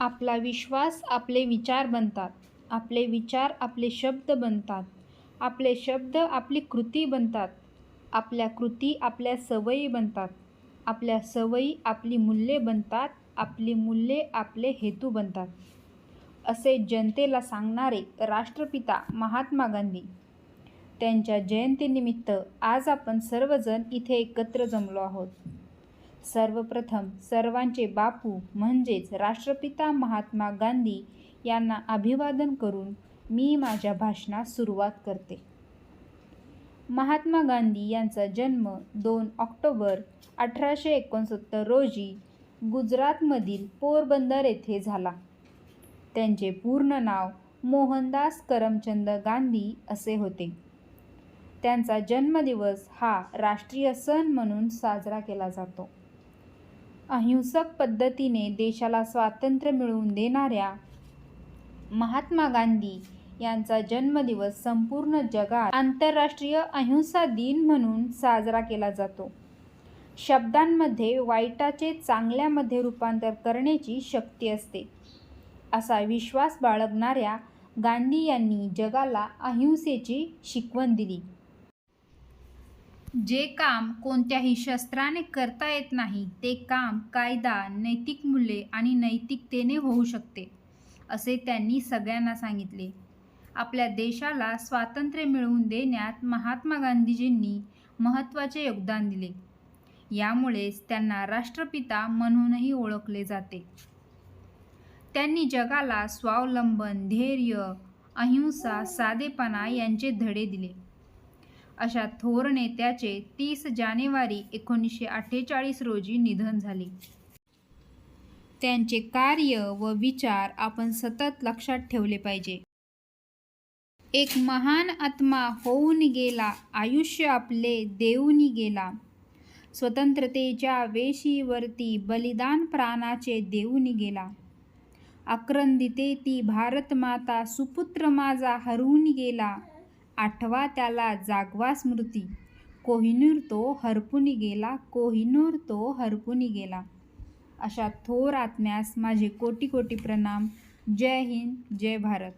आपला विश्वास आपले विचार बनतात. आपले विचार आपले शब्द बनतात. आपले शब्द आपली कृती बनतात. आपल्या कृती आपल्या सवयी बनतात. आपल्या सवयी आपली मूल्ये बनतात. आपली मूल्ये आपले हेतू बनतात. असे जनतेला सांगणारे राष्ट्रपिता महात्मा गांधी. त्यांच्या जयंतीनिमित्त आज आपण सर्वजण इथे एकत्र जमलो आहोत. सर्वप्रथम सर्वांचे बापू म्हणजेच राष्ट्रपिता महात्मा गांधी यांना अभिवादन करून मी माझ्या भाषणास सुरुवात करते. महात्मा गांधी यांचा जन्म दोन ऑक्टोबर अठराशे एकोणसत्तर रोजी गुजरातमधील पोरबंदर येथे झाला. त्यांचे पूर्ण नाव मोहनदास करमचंद गांधी असे होते. त्यांचा जन्मदिवस हा राष्ट्रीय सण म्हणून साजरा केला जातो. अहिंसक पद्धतीने देशाला स्वातंत्र्य मिळवून देणाऱ्या महात्मा गांधी यांचा जन्मदिवस संपूर्ण जगात आंतरराष्ट्रीय अहिंसा दिन म्हणून साजरा केला जातो. शब्दांमध्ये वाईटाचे चांगल्यामध्ये रूपांतर करण्याची शक्ती असते. असा विश्वास बाळगणाऱ्या गांधी यांनी जगाला अहिंसेची शिकवण दिली. जे काम कोणत्याही शस्त्राने करता येत नाही ते काम कायदा नैतिक मूल्ये आणि नैतिकतेने होऊ शकते असे त्यांनी सगळ्यांना सांगितले. आपल्या देशाला स्वातंत्र्य मिळवून देण्यात महात्मा गांधीजींनी महत्त्वाचे योगदान दिले. यामुळेच त्यांना राष्ट्रपिता म्हणूनही ओळखले जाते. त्यांनी जगाला स्वावलंबन धैर्य अहिंसा साधेपणा यांचे धडे दिले. अशा थोर नेत्याचे तीस जानेवारी एकोणीसशे अठ्ठेचाळीस रोजी निधन झाले. त्यांचे कार्य व विचार आपण सतत लक्षात ठेवले पाहिजे. एक महान आत्मा होऊन गेला आयुष्य आपले देऊन गेला. स्वतंत्रतेच्या वेशीवरती बलिदान प्राणाचे देऊन गेला. अक्रंदिते ती भारत माता सुपुत्र माझा हरवून गेला. आठवा त्याला जागवा स्मृती. कोहिनूर तो हरपुनी गेला कोहिनूर तो हरपुनी गेला. अशा थोर आत्म्यास माझे कोटी कोटी प्रणाम. जय हिंद जय भारत.